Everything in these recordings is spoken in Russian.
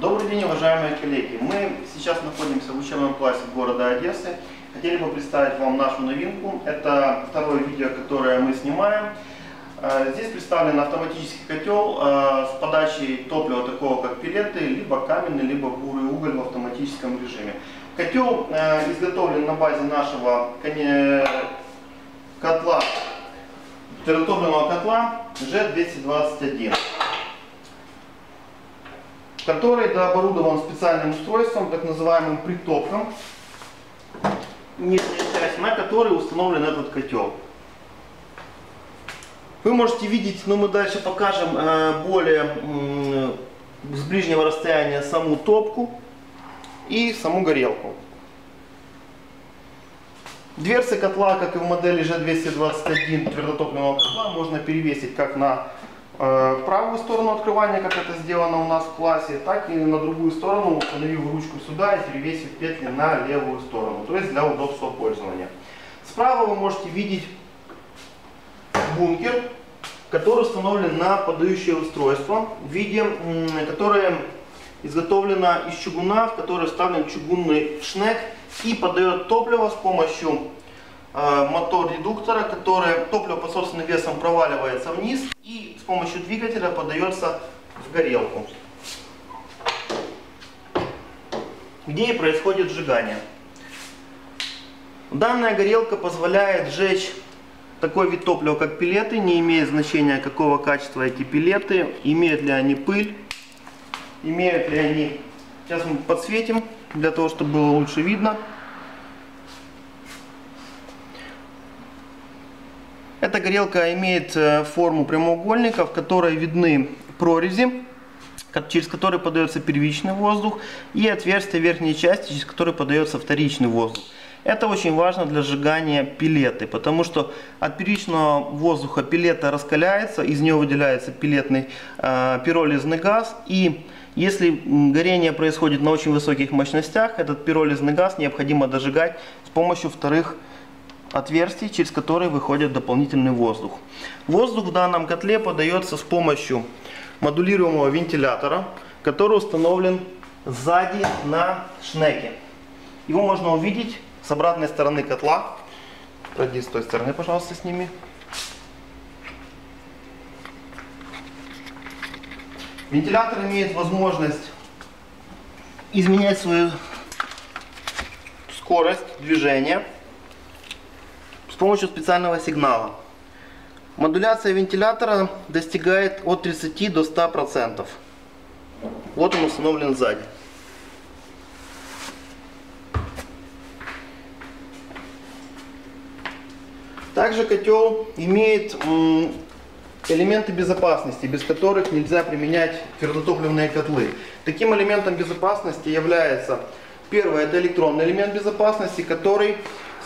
Добрый день, уважаемые коллеги. Мы сейчас находимся в учебном классе города Одессы. Хотели бы представить вам нашу новинку. Это второе видео, которое мы снимаем. Э, Здесь представлен автоматический котел э, с подачей топлива такого как пилеты, либо каменный, либо бурый уголь в автоматическом режиме. Котел э, изготовлен на базе нашего котла, твердотопливного котла G221 который дооборудован специальным устройством, так называемым притопком, нижняя часть, на которой установлен этот котел. Вы можете видеть, но мы дальше покажем э, более с ближнего расстояния саму топку и саму горелку. Дверцы котла, как и в модели G221 твердотопливного котла, можно перевесить как на э, правую сторону открывания, как это сделано у нас в классе, так и на другую сторону, установив ручку сюда и перевесив петли на левую сторону, то есть для удобства пользования. Справа вы можете видеть бункер, который установлен на подающее устройство, в виде, которое изготовлено из чугуна, в который вставлен чугунный шнек и подает топливо с помощью э, мотор-редуктора, который топливо под собственным весом проваливается вниз и с помощью двигателя подается в горелку, где и происходит сжигание. Данная горелка позволяет сжечь такой вид топлива, как пилеты, не имеет значения, какого качества эти пилеты, имеют ли они пыль, имеют ли они... Сейчас мы подсветим, для того, чтобы было лучше видно. Эта горелка имеет э, форму прямоугольника, в которой видны прорези, через которые подается первичный воздух, и отверстие верхней части, через которое подается вторичный воздух. Это очень важно для сжигания пилеты, потому что от первичного воздуха пилета раскаляется, из него выделяется пилетный э, пиролизный газ, и если горение происходит на очень высоких мощностях, этот пиролизный газ необходимо дожигать с помощью вторых отверстий, через которые выходит дополнительный воздух. Воздух в данном котле подается с помощью модулируемого вентилятора, который установлен сзади на шнеке. Его можно увидеть с обратной стороны котла. Пройди с той стороны, пожалуйста, сними. Вентилятор имеет возможность изменять свою скорость движения с помощью специального сигнала. Модуляция вентилятора достигает от 30 до 100%. Вот он установлен сзади. Также котел имеет элементы безопасности, без которых нельзя применять твердотопливные котлы. Таким элементом безопасности является первое это электронный элемент безопасности, который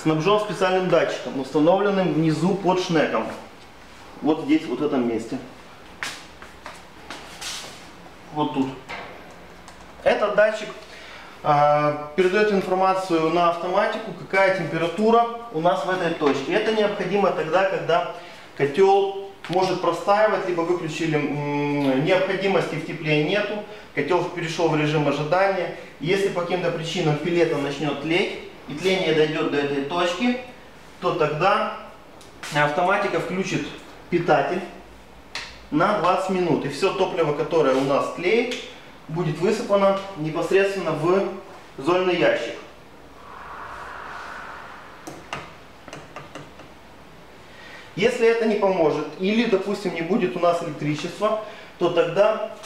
снабжен специальным датчиком, установленным внизу под шнеком. Вот здесь, вот в этом месте. Вот тут. Этот датчик а, передает информацию на автоматику, какая температура у нас в этой точке. Это необходимо тогда, когда котел может простаивать, либо выключили необходимости в тепле нету, котел перешел в режим ожидания. Если по каким-то причинам пилета начнет тлеть, и тление дойдет до этой точки, то тогда автоматика включит питатель на 20 минут. И все топливо, которое у нас тлеет, будет высыпано непосредственно в зольный ящик. Если это не поможет, или, допустим, не будет у нас электричества, то тогда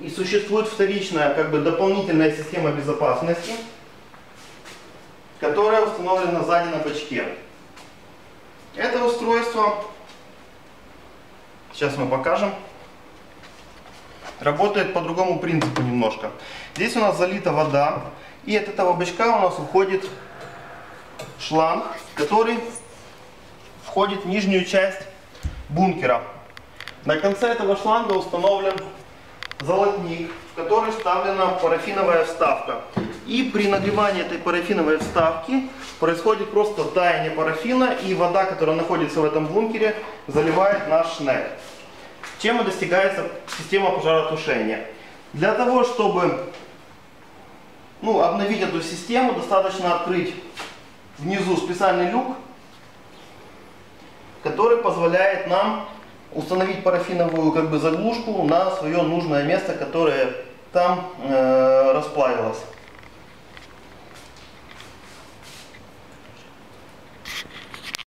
и существует вторичная, как бы дополнительная система безопасности, которая установлена сзади на бачке. Это устройство, сейчас мы покажем, работает по другому принципу немножко. Здесь у нас залита вода, и от этого бачка у нас уходит шланг, который входит в нижнюю часть бункера. На конце этого шланга установлен золотник, в который вставлена парафиновая вставка. И при нагревании этой парафиновой вставки происходит просто таяние парафина, и вода, которая находится в этом бункере, заливает наш шнек. Чем и достигается система пожаротушения. Для того, чтобы ну, обновить эту систему, достаточно открыть внизу специальный люк, который позволяет нам установить парафиновую как бы заглушку на свое нужное место, которое там э, расплавилось.